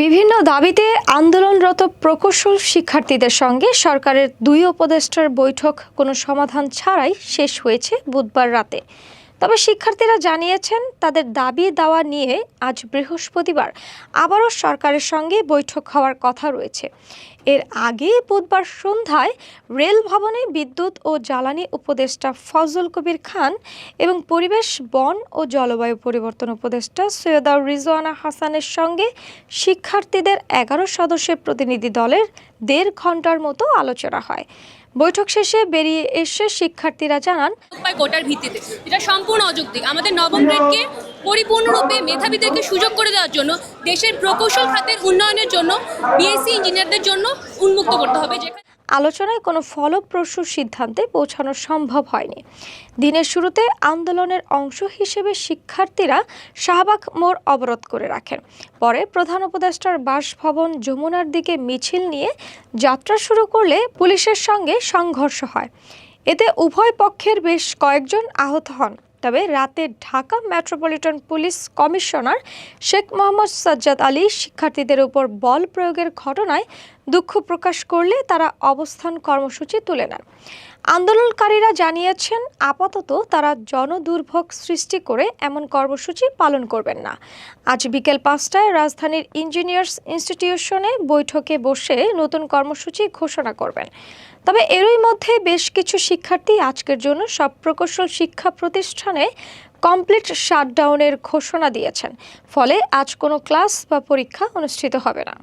বিভিন্ন দাবিতে আন্দোলনরত প্রকৌশল শিক্ষার্থীদের সঙ্গে সরকারের দুই উপদেষ্টার বৈঠক, কোনো সমাধান ছাড়াই শেষ হয়েছে বুধবার রাতে। তবে শিক্ষার্থীরা জানিয়েছেন, তাদের দাবি দাওয়া নিয়ে আজ বৃহস্পতিবার আবারও সরকারের সঙ্গে বৈঠক হওয়ার কথা রয়েছে। এর আগে বুধবার সন্ধ্যায় রেল ভবনে বিদ্যুৎ ও জ্বালানি উপদেষ্টা ফজল কবির খান এবং পরিবেশ, বন ও জলবায়ু পরিবর্তন উপদেষ্টা সৈয়দা রিজওয়ানা হাসানের সঙ্গে শিক্ষার্থীদের এগারো সদস্যের প্রতিনিধি দলের দেড় ঘণ্টার মতো আলোচনা হয়। বৈঠক শেষে বেরিয়ে এসে শিক্ষার্থীরা জানান উপায় কোটার ভিত্তিতে, এটা সম্পূর্ণ অযৌক্তিক। আমাদের নবম গ্রেডকে পরিপূর্ণরূপে মেধাবীদেরকে সুযোগ করে দেওয়ার জন্য, দেশের প্রকৌশল খাতের উন্নয়নের জন্য বিএসসি ইঞ্জিনিয়ারদের জন্য উন্মুক্ত করতে হবে। যেখানে আলোচনায় কোনো ফলপ্রসূ সিদ্ধান্তে পৌঁছানো সম্ভব হয়নি। দিনের শুরুতে আন্দোলনের অংশ হিসেবে শিক্ষার্থীরা শাহবাগ মোড় অবরোধ করে রাখেন। পরে প্রধান উপদেষ্টার বাসভবন যমুনার দিকে মিছিল নিয়ে যাত্রা শুরু করলে পুলিশের সঙ্গে সংঘর্ষ হয়। এতে উভয় পক্ষের বেশ কয়েকজন আহত হন। তবে রাতে Dhaka metropolitan police commissioner Sheikh Mohammad Sajjad Ali শিক্ষার্থীদের উপর বল প্রয়োগের ঘটনায় দুঃখ প্রকাশ করলে তারা অবস্থান কর্মসূচি তুলে নেন। আন্দোলনকারীরা জানিয়েছেন, আপাতত তারা জনদুর্ভোগ সৃষ্টি করে এমন কর্মসূচি পালন করবেন না। আজ বিকেল পাঁচটায় রাজধানীর ইঞ্জিনিয়ার্স ইনস্টিটিউশনে বৈঠকে বসে নতুন কর্মসূচি ঘোষণা করবেন। তবে এরই মধ্যে বেশ কিছু শিক্ষার্থী আজকের জন্য সব প্রকৌশল শিক্ষা প্রতিষ্ঠানে কমপ্লিট শাটডাউনের ঘোষণা দিয়েছেন। ফলে আজ কোনো ক্লাস বা পরীক্ষা অনুষ্ঠিত হবে না।